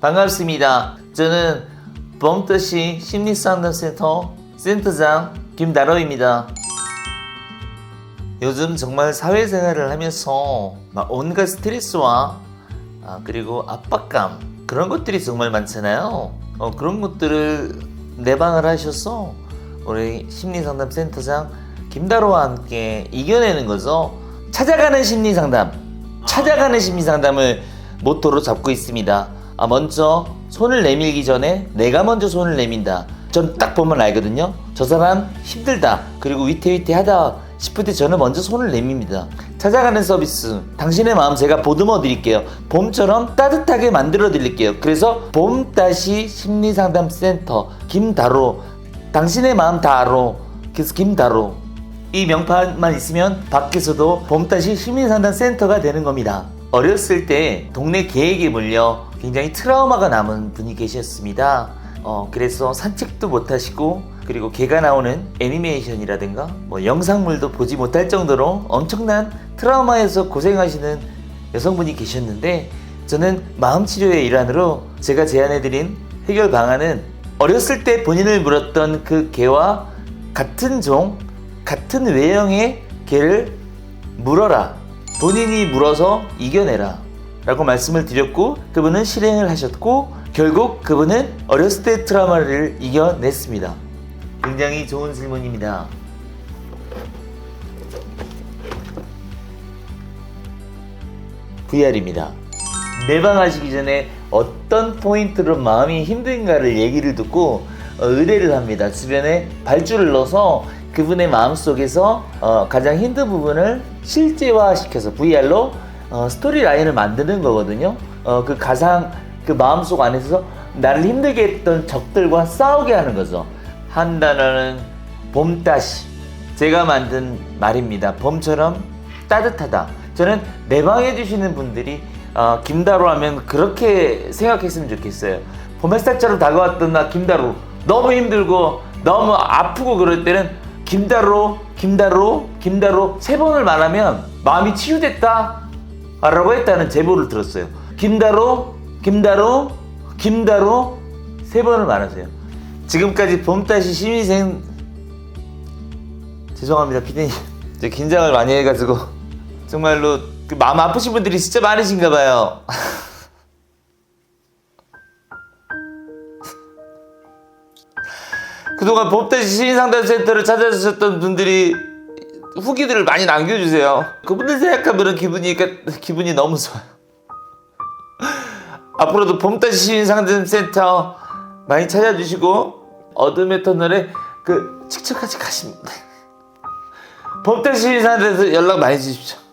반갑습니다. 저는 범떠시 심리상담센터 센터장 김다로입니다. 요즘 정말 사회생활을 하면서 막 온갖 스트레스와 아, 그리고 압박감 그런 것들이 정말 많잖아요. 어, 그런 것들을 내방을 하셔서 우리 심리상담센터장 김다로와 함께 이겨내는 거죠. 찾아가는 심리상담, 찾아가는 심리상담을 모토로 잡고 있습니다. 아, 먼저 손을 내밀기 전에 내가 먼저 손을 내민다. 전 딱 보면 알거든요. 저 사람 힘들다. 그리고 위태위태하다 싶을 때 저는 먼저 손을 내밉니다. 찾아가는 서비스. 당신의 마음 제가 보듬어 드릴게요. 봄처럼 따뜻하게 만들어 드릴게요. 그래서 봄 다시 심리상담센터 김다로 당신의 마음 다 알아. 그래서 김다로 이 명판만 있으면 밖에서도 봄 다시 심리상담센터가 되는 겁니다. 어렸을 때 동네 개에게 물려 굉장히 트라우마가 남은 분이 계셨습니다. 어, 그래서 산책도 못 하시고 그리고 개가 나오는 애니메이션이라든가 뭐 영상물도 보지 못할 정도로 엄청난 트라우마에서 고생하시는 여성분이 계셨는데 저는 마음 치료의 일환으로 제가 제안해드린 해결 방안은 어렸을 때 본인을 물었던 그 개와 같은 종, 같은 외형의 개를 물어라. 본인이 물어서 이겨내라. 라고 말씀을 드렸고, 그분은 실행을 하셨고, 결국 그분은 어렸을 때 트라우마를 이겨냈습니다. 굉장히 좋은 질문입니다. VR입니다. 내방하시기 전에 어떤 포인트로 마음이 힘든가를 얘기를 듣고 어, 의뢰를 합니다. 주변에 발주를 넣어서 그분의 마음 속에서 어, 가장 힘든 부분을 실제화시켜서 VR로 어, 스토리 라인을 만드는 거거든요. 어, 그 가상 그 마음속 안에서 나를 힘들게 했던 적들과 싸우게 하는 거죠. 한 단어는 봄다시 제가 만든 말입니다. 봄처럼 따뜻하다. 저는 내방해 주시는 분들이 어, 김다로 하면 그렇게 생각했으면 좋겠어요. 봄 햇살처럼 다가왔던 나 김다로 너무 힘들고 너무 아프고 그럴 때는 김다로 김다로 김다로 세 번을 말하면 마음이 치유됐다 라고 했다는 제보를 들었어요. 김다로 김다로 김다로 세 번을 말하세요. 지금까지 봄다시 심의생 죄송합니다 피디님 제 긴장을 많이 해가지고 정말로 그 마음 아프신 분들이 진짜 많으신가 봐요 그동안 봄다시 심의상담센터를 찾아주셨던 분들이 후기들을 많이 남겨주세요. 그분들 생각하면 기분이 기분이 너무 좋아요. 앞으로도 봄다시 심의상담센터 많이 찾아주시고 어둠의 터널에 그 직접까지 가십니다. 봄다시 심의상담센터 연락 많이 주십시오